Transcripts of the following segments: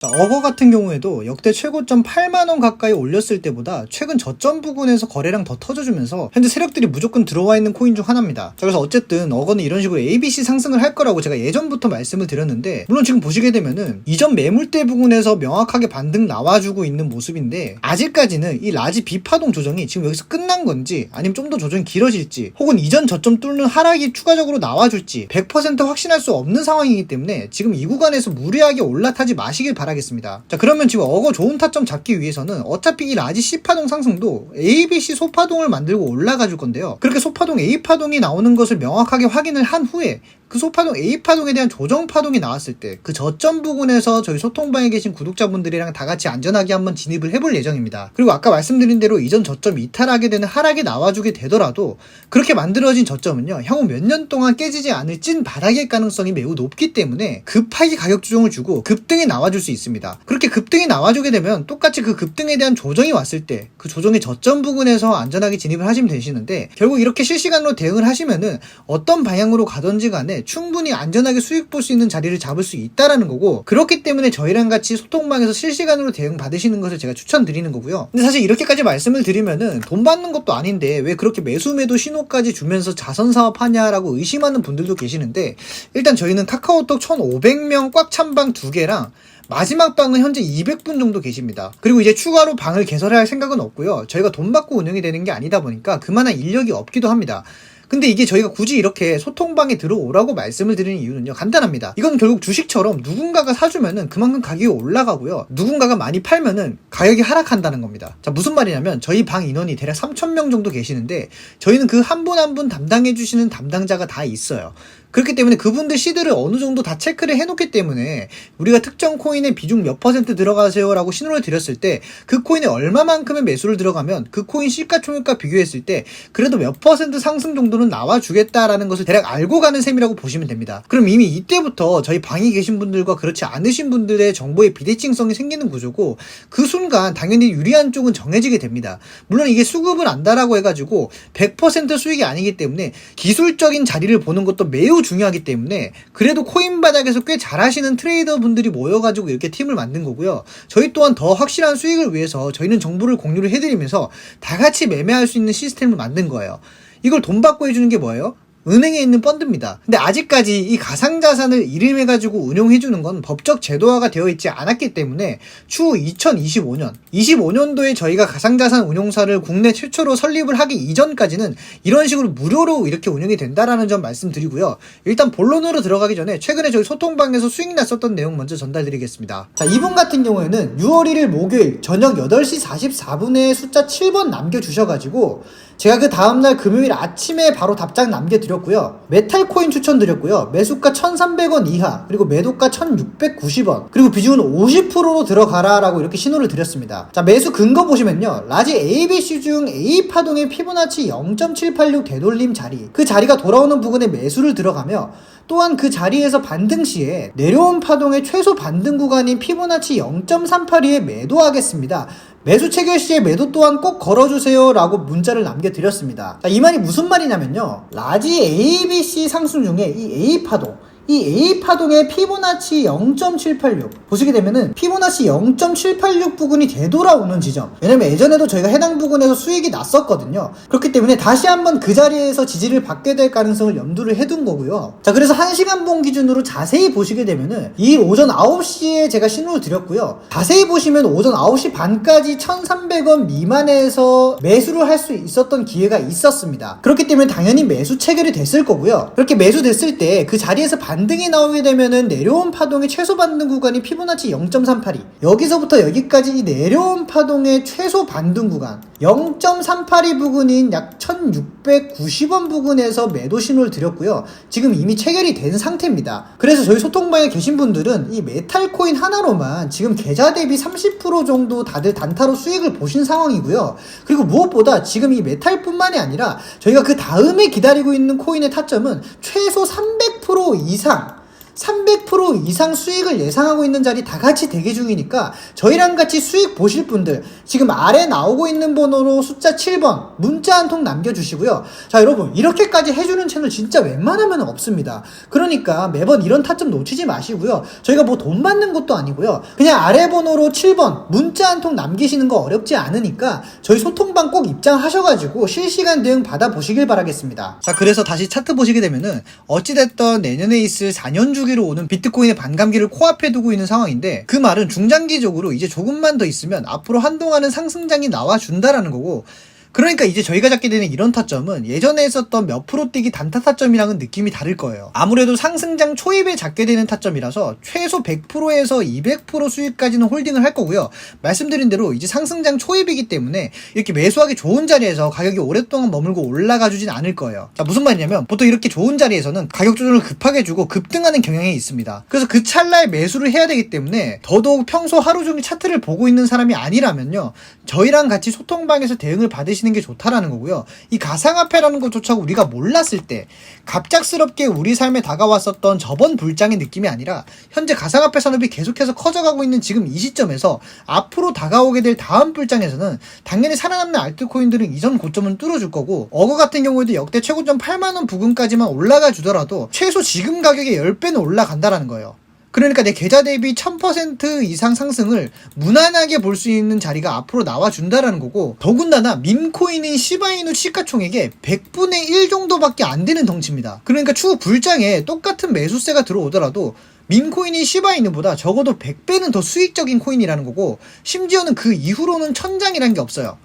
자, 어거 같은 경우에도 역대 최고점 8만원 가까이 올렸을 때보다 최근 저점 부근에서 거래량 더 터져주면서 현재 세력들이 무조건 들어와 있는 코인 중 하나입니다. 자, 그래서 어쨌든 어거는 이런 식으로 ABC 상승을 할 거라고 제가 예전부터 말씀을 드렸는데 물론 지금 보시게 되면은 이전 매물대 부근에서 명확하게 반등 나와주고 있는 모습인데 아직까지는 이 라지 비파동 조정이 지금 여기서 끝난 건지 아니면 좀 더 조정이 길어질지 혹은 이전 저점 뚫는 하락이 추가적으로 나와줄지 100% 확신할 수 없는 상황이기 때문에 지금 이 구간에서 무리하게 올라타지 마시길 바 라겠습니다. 자 그러면 지금 어거 좋은 타점 잡기 위해서는 어차피 이 라지 C파동 상승도 ABC 소파동을 만들고 올라가 줄 건데요. 그렇게 소파동 A파동이 나오는 것을 명확하게 확인을 한 후에 그 소파동 A파동에 대한 조정 파동이 나왔을 때 그 저점 부근에서 저희 소통방에 계신 구독자분들이랑 다 같이 안전하게 한번 진입을 해볼 예정입니다. 그리고 아까 말씀드린 대로 이전 저점 이탈하게 되는 하락이 나와주게 되더라도 그렇게 만들어진 저점은요 향후 몇 년 동안 깨지지 않을 찐 바닥일 가능성이 매우 높기 때문에 급하게 가격 조정을 주고 급등이 나와줄 수 있습니다. 그렇게 급등이 나와주게 되면 똑같이 그 급등에 대한 조정이 왔을 때 그 조정의 저점 부근에서 안전하게 진입을 하시면 되시는데 결국 이렇게 실시간으로 대응을 하시면은 어떤 방향으로 가든지 간에 충분히 안전하게 수익 볼 수 있는 자리를 잡을 수 있다라는 거고 그렇기 때문에 저희랑 같이 소통방에서 실시간으로 대응 받으시는 것을 제가 추천드리는 거고요. 근데 사실 이렇게까지 말씀을 드리면은 돈 받는 것도 아닌데 왜 그렇게 매수 매도 신호까지 주면서 자선 사업 하냐라고 의심하는 분들도 계시는데 일단 저희는 카카오톡 1,500명 꽉 찬 방 두 개랑 마지막 방은 현재 200분 정도 계십니다. 그리고 이제 추가로 방을 개설할 생각은 없고요. 저희가 돈 받고 운영이 되는 게 아니다 보니까 그만한 인력이 없기도 합니다. 근데 이게 저희가 굳이 이렇게 소통방에 들어오라고 말씀을 드리는 이유는요 간단합니다. 이건 결국 주식처럼 누군가가 사주면은 그만큼 가격이 올라가고요. 누군가가 많이 팔면은 가격이 하락한다는 겁니다. 자 무슨 말이냐면 저희 방 인원이 대략 3,000명 정도 계시는데 저희는 그 한 분 한 분 담당해 주시는 담당자가 다 있어요. 그렇기 때문에 그분들 시드를 어느 정도 다 체크를 해놓기 때문에 우리가 특정 코인의 비중 몇 퍼센트 들어가세요라고 신호를 드렸을 때 그 코인에 얼마만큼의 매수를 들어가면 그 코인 시가총액과 비교했을 때 그래도 몇 퍼센트 상승 정도는 나와주겠다라는 것을 대략 알고 가는 셈이라고 보시면 됩니다. 그럼 이미 이때부터 저희 방에 계신 분들과 그렇지 않으신 분들의 정보의 비대칭성이 생기는 구조고 그 순간 당연히 유리한 쪽은 정해지게 됩니다. 물론 이게 수급을 안다라고 해가지고 100% 수익이 아니기 때문에 기술적인 자리를 보는 것도 매우 중요하기 때문에 그래도 코인 바닥에서 꽤 잘하시는 트레이더 분들이 모여가지고 이렇게 팀을 만든 거고요. 저희 또한 더 확실한 수익을 위해서 저희는 정보를 공유를 해드리면서 다 같이 매매할 수 있는 시스템을 만든 거예요. 이걸 돈 받고 해주는 게 뭐예요? 은행에 있는 펀드입니다. 근데 아직까지 이 가상자산을 이름해가지고 운용해주는 건 법적 제도화가 되어 있지 않았기 때문에 추후 2025년, 25년도에 저희가 가상자산 운용사를 국내 최초로 설립을 하기 이전까지는 이런 식으로 무료로 이렇게 운영이 된다라는 점 말씀드리고요. 일단 본론으로 들어가기 전에 최근에 저희 소통방에서 수익 났었던 내용 먼저 전달드리겠습니다. 자, 이분 같은 경우에는 6월 1일 목요일 저녁 8시 44분에 숫자 7번 남겨주셔가지고 제가 그 다음날 금요일 아침에 바로 답장 남겨드렸고요. 메탈 코인 추천드렸고요. 매수가 1,300원 이하, 그리고 매도가 1,690원, 그리고 비중은 50%로 들어가라라고 이렇게 신호를 드렸습니다. 자, 매수 근거 보시면요. 라지 ABC 중 A 파동의 피보나치 0.786 되돌림 자리, 그 자리가 돌아오는 부분에 매수를 들어가며 또한 그 자리에서 반등 시에 내려온 파동의 최소 반등 구간인 피보나치 0.382에 매도하겠습니다. 매수 체결 시에 매도 또한 꼭 걸어주세요 라고 문자를 남겨드렸습니다. 자, 이 말이 무슨 말이냐면요. 라지 ABC 상승 중에 이 A 파동, 이 A 파동의 피보나치 0.786 보시게 되면은 피보나치 0.786 부근이 되돌아오는 지점. 왜냐면 예전에도 저희가 해당 부근에서 수익이 났었거든요. 그렇기 때문에 다시 한번 그 자리에서 지지를 받게 될 가능성을 염두를 해둔 거고요. 자 그래서 1시간 봉 기준으로 자세히 보시게 되면은 이 오전 9시에 제가 신호를 드렸고요. 자세히 보시면 오전 9시 반까지 1300원 미만에서 매수를 할 수 있었던 기회가 있었습니다. 그렇기 때문에 당연히 매수 체결이 됐을 거고요. 그렇게 매수 됐을 때 그 자리에서 반 등이 나오게 되면은 내려온 파동의 최소 반등 구간이 피보나치 0.382 여기서부터 여기까지 이 내려온 파동의 최소 반등 구간. 0.382 부근인 약 1690원 부근에서 매도 신호를 드렸고요. 지금 이미 체결이 된 상태입니다. 그래서 저희 소통방에 계신 분들은 이 메탈코인 하나로만 지금 계좌 대비 30% 정도 다들 단타로 수익을 보신 상황이고요. 그리고 무엇보다 지금 이 메탈뿐만이 아니라 저희가 그 다음에 기다리고 있는 코인의 타점은 최소 300% 이상 300% 이상 수익을 예상하고 있는 자리 다 같이 대기 중이니까 저희랑 같이 수익 보실 분들 지금 아래 나오고 있는 번호로 숫자 7번 문자 한 통 남겨주시고요. 자 여러분 이렇게까지 해주는 채널 진짜 웬만하면 없습니다. 그러니까 매번 이런 타점 놓치지 마시고요. 저희가 뭐 돈 받는 것도 아니고요. 그냥 아래 번호로 7번 문자 한 통 남기시는 거 어렵지 않으니까 저희 소통방 꼭 입장하셔가지고 실시간 대응 받아보시길 바라겠습니다. 자 그래서 다시 차트 보시게 되면은 어찌됐던 내년에 있을 4년 주기 로 오는 비트코인의 반감기를 코앞에 두고 있는 상황인데 그 말은 중장기적으로 이제 조금만 더 있으면 앞으로 한동안은 상승장이 나와준다라는 거고 그러니까 이제 저희가 잡게 되는 이런 타점은 예전에 했었던 몇 프로 뛰기 단타 타점이랑은 느낌이 다를 거예요. 아무래도 상승장 초입에 잡게 되는 타점이라서 최소 100%에서 200% 수익까지는 홀딩을 할 거고요. 말씀드린 대로 이제 상승장 초입이기 때문에 이렇게 매수하기 좋은 자리에서 가격이 오랫동안 머물고 올라가 주진 않을 거예요. 자, 무슨 말이냐면 보통 이렇게 좋은 자리에서는 가격 조정을 급하게 주고 급등하는 경향이 있습니다. 그래서 그 찰나에 매수를 해야 되기 때문에 더더욱 평소 하루 종일 차트를 보고 있는 사람이 아니라면요. 저희랑 같이 소통방에서 대응을 받으시 하시는 게 좋다라는 거고요. 이 가상화폐라는 것조차 우리가 몰랐을 때 갑작스럽게 우리 삶에 다가왔었던 저번 불장의 느낌이 아니라 현재 가상화폐 산업이 계속해서 커져가고 있는 지금 이 시점에서 앞으로 다가오게 될 다음 불장에서는 당연히 살아남는 알트코인들은 이전 고점은 뚫어줄 거고 어거 같은 경우에도 역대 최고점 8만원 부근까지만 올라가 주더라도 최소 지금 가격의 10배는 올라간다라는 거예요. 그러니까 내 계좌 대비 1000% 이상 상승을 무난하게 볼 수 있는 자리가 앞으로 나와준다라는 거고 더군다나 밈코인인 시바이누 시가총액의 100분의 1 정도밖에 안 되는 덩치입니다. 그러니까 추후 불장에 똑같은 매수세가 들어오더라도 밈코인이 시바이누보다 적어도 100배는 더 수익적인 코인이라는 거고 심지어는 그 이후로는 천장이라는 게 없어요.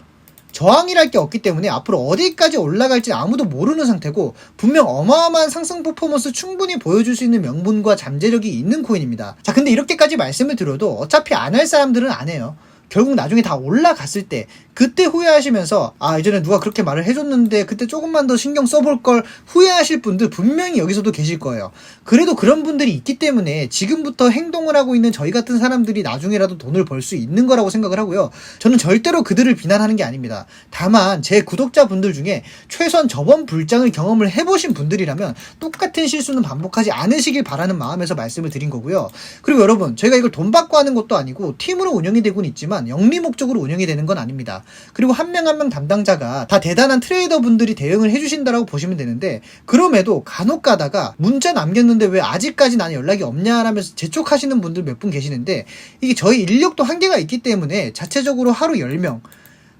저항이랄 게 없기 때문에 앞으로 어디까지 올라갈지 아무도 모르는 상태고 분명 어마어마한 상승 퍼포먼스 충분히 보여줄 수 있는 명분과 잠재력이 있는 코인입니다. 자 근데 이렇게까지 말씀을 드려도 어차피 안 할 사람들은 안 해요. 결국 나중에 다 올라갔을 때 그때 후회하시면서 아 이전에 누가 그렇게 말을 해줬는데 그때 조금만 더 신경 써볼 걸 후회하실 분들 분명히 여기서도 계실 거예요. 그래도 그런 분들이 있기 때문에 지금부터 행동을 하고 있는 저희 같은 사람들이 나중에라도 돈을 벌 수 있는 거라고 생각을 하고요. 저는 절대로 그들을 비난하는 게 아닙니다. 다만 제 구독자분들 중에 최소한 저번 불장을 경험을 해보신 분들이라면 똑같은 실수는 반복하지 않으시길 바라는 마음에서 말씀을 드린 거고요. 그리고 여러분 저희가 이걸 돈 받고 하는 것도 아니고 팀으로 운영이 되고는 있지만 영리 목적으로 운영이 되는 건 아닙니다. 그리고 한명 한 명 담당자가 다 대단한 트레이더 분들이 대응을 해주신다라고 보시면 되는데 그럼에도 간혹 가다가 문자 남겼는데 왜 아직까지 나는 연락이 없냐라면서 재촉하시는 분들 몇 분 계시는데 이게 저희 인력도 한계가 있기 때문에 자체적으로 하루 10명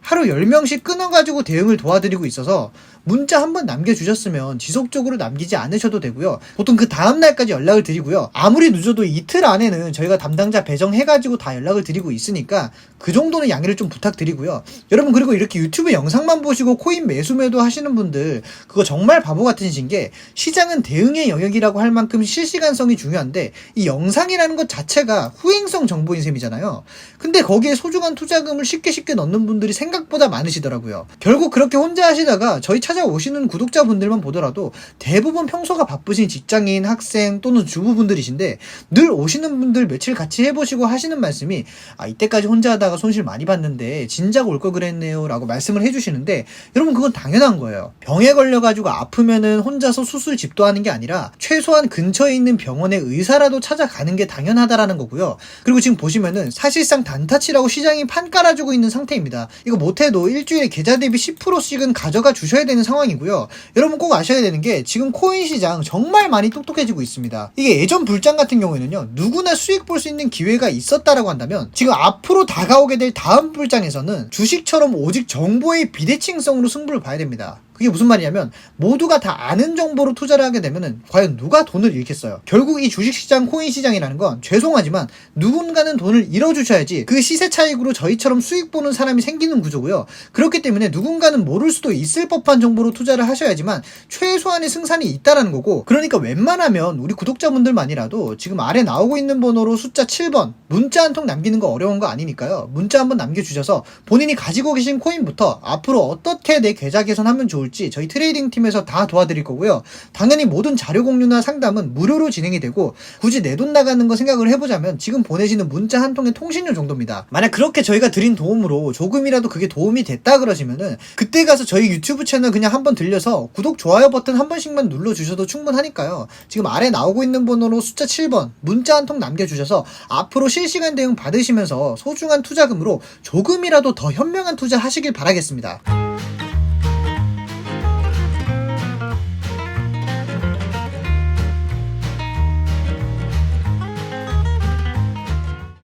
하루 10명씩 끊어가지고 대응을 도와드리고 있어서 문자 한번 남겨주셨으면 지속적으로 남기지 않으셔도 되고요. 보통 그 다음날까지 연락을 드리고요. 아무리 늦어도 이틀 안에는 저희가 담당자 배정해가지고 다 연락을 드리고 있으니까 그 정도는 양해를 좀 부탁드리고요. 여러분 그리고 이렇게 유튜브 영상만 보시고 코인 매수 매도 하시는 분들 그거 정말 바보 같으신 게 시장은 대응의 영역이라고 할 만큼 실시간성이 중요한데 이 영상이라는 것 자체가 후행성 정보인 셈이잖아요. 근데 거기에 소중한 투자금을 쉽게 쉽게 넣는 분들이 생각보다 많으시더라고요. 결국 그렇게 혼자 하시다가 저희 찾아 찾아오시는 구독자분들만 보더라도 대부분 평소가 바쁘신 직장인, 학생 또는 주부분들이신데 늘 오시는 분들 며칠 같이 해보시고 하시는 말씀이 아 이때까지 혼자 하다가 손실 많이 봤는데 진작 올 걸 그랬네요. 라고 말씀을 해주시는데 여러분 그건 당연한 거예요. 병에 걸려가지고 아프면은 혼자서 수술 집도 하는 게 아니라 최소한 근처에 있는 병원의 의사라도 찾아가는 게 당연하다라는 거고요. 그리고 지금 보시면은 사실상 단타치라고 시장이 판 깔아주고 있는 상태입니다. 이거 못해도 일주일에 계좌 대비 10%씩은 가져가 주셔야 되는 상황이고요. 여러분 꼭 아셔야 되는 게 지금 코인 시장 정말 많이 똑똑해지고 있습니다. 이게 예전 불장 같은 경우에는요. 누구나 수익 볼 수 있는 기회가 있었다라고 한다면 지금 앞으로 다가오게 될 다음 불장에서는 주식처럼 오직 정보의 비대칭성으로 승부를 봐야 됩니다. 그게 무슨 말이냐면 모두가 다 아는 정보로 투자를 하게 되면은 과연 누가 돈을 잃겠어요? 결국 이 주식시장, 코인시장이라는 건 죄송하지만 누군가는 돈을 잃어주셔야지 그 시세 차익으로 저희처럼 수익 보는 사람이 생기는 구조고요. 그렇기 때문에 누군가는 모를 수도 있을 법한 정보로 투자를 하셔야지만 최소한의 승산이 있다라는 거고 그러니까 웬만하면 우리 구독자분들만이라도 지금 아래 나오고 있는 번호로 숫자 7번 문자 한 통 남기는 거 어려운 거 아니니까요. 문자 한번 남겨주셔서 본인이 가지고 계신 코인부터 앞으로 어떻게 내 계좌 개선하면 좋을 좋을지 저희 트레이딩 팀에서 다 도와드릴 거고요. 당연히 모든 자료 공유나 상담은 무료로 진행이 되고 굳이 내 돈 나가는 거 생각을 해보자면 지금 보내시는 문자 한 통의 통신료 정도입니다. 만약 그렇게 저희가 드린 도움으로 조금이라도 그게 도움이 됐다 그러시면은 그때 가서 저희 유튜브 채널 그냥 한번 들려서 구독 좋아요 버튼 한 번씩만 눌러주셔도 충분하니까요. 지금 아래 나오고 있는 번호로 숫자 7번 문자 한 통 남겨주셔서 앞으로 실시간 대응 받으시면서 소중한 투자금으로 조금이라도 더 현명한 투자 하시길 바라겠습니다.